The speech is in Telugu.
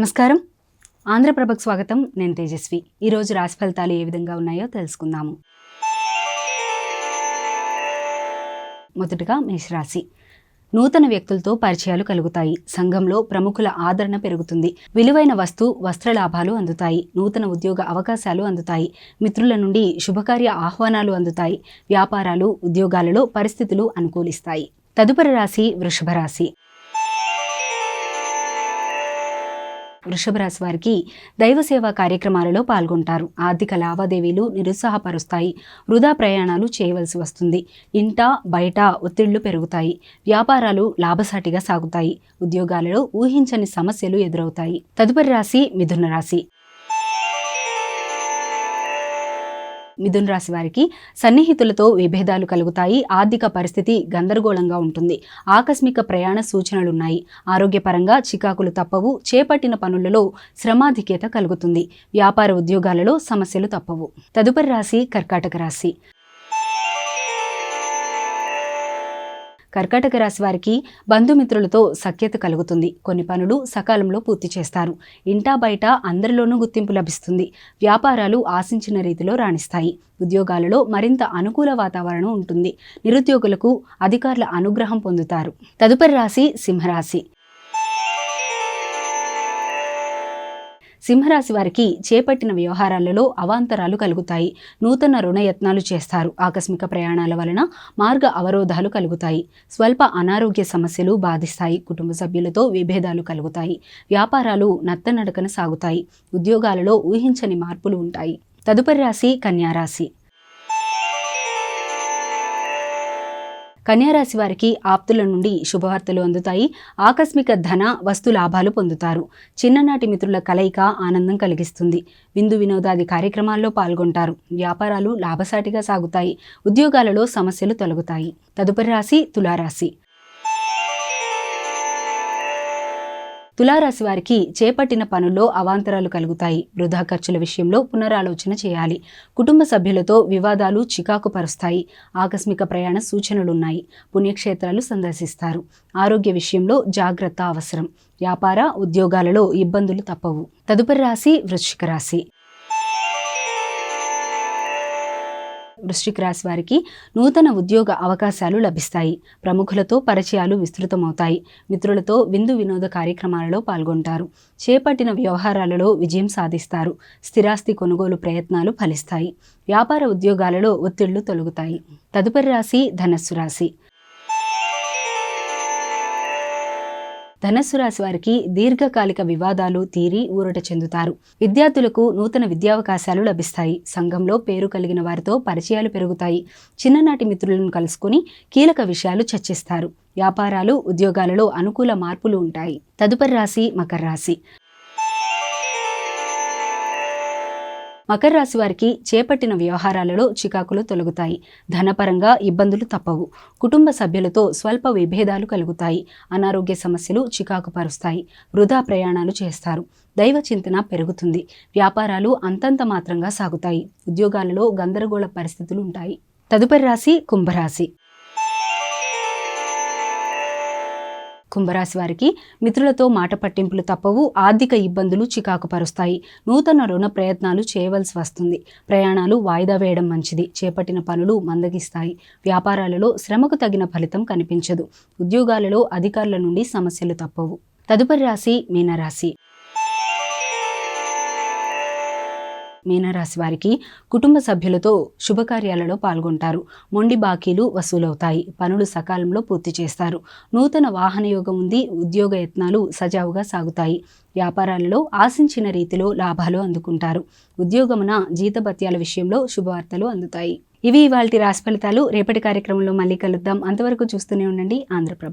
నమస్కారం. ఆంధ్రప్రభకు స్వాగతం. నేను తేజస్వి. ఈరోజు రాశి ఫలితాలు ఏ విధంగా ఉన్నాయో తెలుసుకుందాము. మొదటగా మేషరాశి. నూతన వ్యక్తులతో పరిచయాలు కలుగుతాయి. సంఘంలో ప్రముఖుల ఆదరణ పెరుగుతుంది. విలువైన వస్తు వస్త్ర లాభాలు అందుతాయి. నూతన ఉద్యోగ అవకాశాలు అందుతాయి. మిత్రుల నుండి శుభకార్య ఆహ్వానాలు అందుతాయి. వ్యాపారాలు ఉద్యోగాలలో పరిస్థితులు అనుకూలిస్తాయి. తదుపరి రాశి వృషభ రాశి. వృషభ రాశి వారికి దైవ సేవా కార్యక్రమాలలో పాల్గొంటారు. ఆర్థిక లావాదేవీలు నిరుత్సాహపరుస్తాయి. వృధా ప్రయాణాలు చేయవలసి వస్తుంది. ఇంట బయట ఒత్తిళ్ళు పెరుగుతాయి. వ్యాపారాలు లాభసాటిగా సాగుతాయి. ఉద్యోగాలలో ఊహించని సమస్యలు ఎదురవుతాయి. తదుపరి రాశి మిథున రాశి. మిథున్ రాశి వారికి సన్నిహితులతో విభేదాలు కలుగుతాయి ఆర్థిక పరిస్థితి గందరగోళంగా ఉంటుంది. ఆకస్మిక ప్రయాణ సూచనలున్నాయి. ఆరోగ్యపరంగా చికాకులు తప్పవు చేపట్టిన పనులలో శ్రమాధిక్యత కలుగుతుంది. వ్యాపార ఉద్యోగాలలో సమస్యలు తప్పవు. తదుపరి రాశి కర్కాటక రాశి. కర్కాటక రాశి వారికి బంధుమిత్రులతో సఖ్యత కలుగుతుంది. కొన్ని పనులు సకాలంలో పూర్తి చేస్తారు. ఇంటా బయట అందరిలోనూ గుర్తింపు లభిస్తుంది. వ్యాపారాలు ఆశించిన రీతిలో రాణిస్తాయి. ఉద్యోగాలలో మరింత అనుకూల వాతావరణం ఉంటుంది. నిరుద్యోగులకు అధికారుల అనుగ్రహం పొందుతారు. తదుపరి రాశి సింహరాశి. సింహరాశి వారికి చేపట్టిన వ్యవహారాలలో అవాంతరాలు కలుగుతాయి. నూతన రుణయత్నాలు చేస్తారు. ఆకస్మిక ప్రయాణాల వలన మార్గ అవరోధాలు కలుగుతాయి. స్వల్ప అనారోగ్య సమస్యలు బాధిస్తాయి. కుటుంబ సభ్యులతో విభేదాలు కలుగుతాయి. వ్యాపారాలు నత్తనడకన సాగుతాయి. ఉద్యోగాలలో ఊహించని మార్పులు ఉంటాయి. తదుపరి రాశి కన్యారాశి కన్యారాశి వారికి ఆప్తుల నుండి శుభవార్తలు అందుతాయి. ఆకస్మిక ధన వస్తు లాభాలు పొందుతారు. చిన్ననాటి మిత్రుల కలయిక ఆనందం కలిగిస్తుంది. విందు వినోదాది కార్యక్రమాల్లో పాల్గొంటారు. వ్యాపారాలు లాభసాటిగా సాగుతాయి. ఉద్యోగాలలో సమస్యలు తొలగుతాయి. తదుపరి రాశి తులారాశి. తులారాశి వారికి చేపట్టిన పనుల్లో అవాంతరాలు కలుగుతాయి. వృధా ఖర్చుల విషయంలో పునరాలోచన చేయాలి. కుటుంబ సభ్యులతో వివాదాలు చికాకు పరుస్తాయి. ఆకస్మిక ప్రయాణ సూచనలున్నాయి. పుణ్యక్షేత్రాలు సందర్శిస్తారు. ఆరోగ్య విషయంలో జాగ్రత్త అవసరం. వ్యాపార ఉద్యోగాలలో ఇబ్బందులు తప్పవు. తదుపరి రాశి వృశ్చిక రాశి. వృశ్చిక రాశి వారికి నూతన ఉద్యోగ అవకాశాలు లభిస్తాయి. ప్రముఖులతో పరిచయాలు విస్తృతమవుతాయి. మిత్రులతో విందు వినోద కార్యక్రమాలలో పాల్గొంటారు. చేపట్టిన వ్యవహారాలలో విజయం సాధిస్తారు. స్థిరాస్తి కొనుగోలు ప్రయత్నాలు ఫలిస్తాయి. వ్యాపార ఉద్యోగాలలో ఒత్తిళ్ళు తొలగుతాయి. తదుపరి రాశి ధనస్సు రాశి. ధనస్సు రాశి వారికి దీర్ఘకాలిక వివాదాలు తీరి ఊరట చెందుతారు. విద్యార్థులకు నూతన విద్యావకాశాలు లభిస్తాయి. సంఘంలో పేరు కలిగిన వారితో పరిచయాలు పెరుగుతాయి. చిన్ననాటి మిత్రులను కలుసుకుని కీలక విషయాలు చర్చిస్తారు. వ్యాపారాలు ఉద్యోగాలలో అనుకూల మార్పులు ఉంటాయి. తదుపరి రాశి మకర రాశి. మకర రాశి వారికి చేపట్టిన వ్యవహారాలలో చికాకులు తొలగుతాయి. ధనపరంగా ఇబ్బందులు తప్పవు. కుటుంబ సభ్యులతో స్వల్ప విభేదాలు కలుగుతాయి. అనారోగ్య సమస్యలు చికాకు పరుస్తాయి. వృధా ప్రయాణాలు చేస్తారు. దైవ చింతన పెరుగుతుంది. వ్యాపారాలు అంతంత మాత్రంగా సాగుతాయి. ఉద్యోగాలలో గందరగోళ పరిస్థితులు ఉంటాయి. తదుపరి రాశి కుంభరాశి. కుంభరాశి వారికి మిత్రులతో మాట పట్టింపులు తప్పవు ఆర్థిక ఇబ్బందులు చికాకు పరుస్తాయి నూతన రుణ ప్రయత్నాలు చేయవలసి వస్తుంది. ప్రయాణాలు వాయిదా వేయడం మంచిది. చేపట్టిన పనులు మందగిస్తాయి. వ్యాపారాలలో శ్రమకు తగిన ఫలితం కనిపించదు. ఉద్యోగాలలో అధికారుల నుండి సమస్యలు తప్పవు. తదుపరి రాశి మీనరాశి. మీనరాశి వారికి కుటుంబ సభ్యులతో శుభకార్యాలలో పాల్గొంటారు. మొండి బాకీలు వసూలవుతాయి. పనులు సకాలంలో పూర్తి చేస్తారు. నూతన వాహన యోగం ఉంది. ఉద్యోగ యత్నాలు సజావుగా సాగుతాయి. వ్యాపారాలలో ఆశించిన రీతిలో లాభాలు అందుకుంటారు. ఉద్యోగమున జీతభత్యాల విషయంలో శుభవార్తలు అందుతాయి. ఇవి ఇవాళ రాశి ఫలితాలు. రేపటి కార్యక్రమంలో మళ్ళీ కలుద్దాం. అంతవరకు చూస్తూనే ఉండండి. ఆంధ్రప్రభ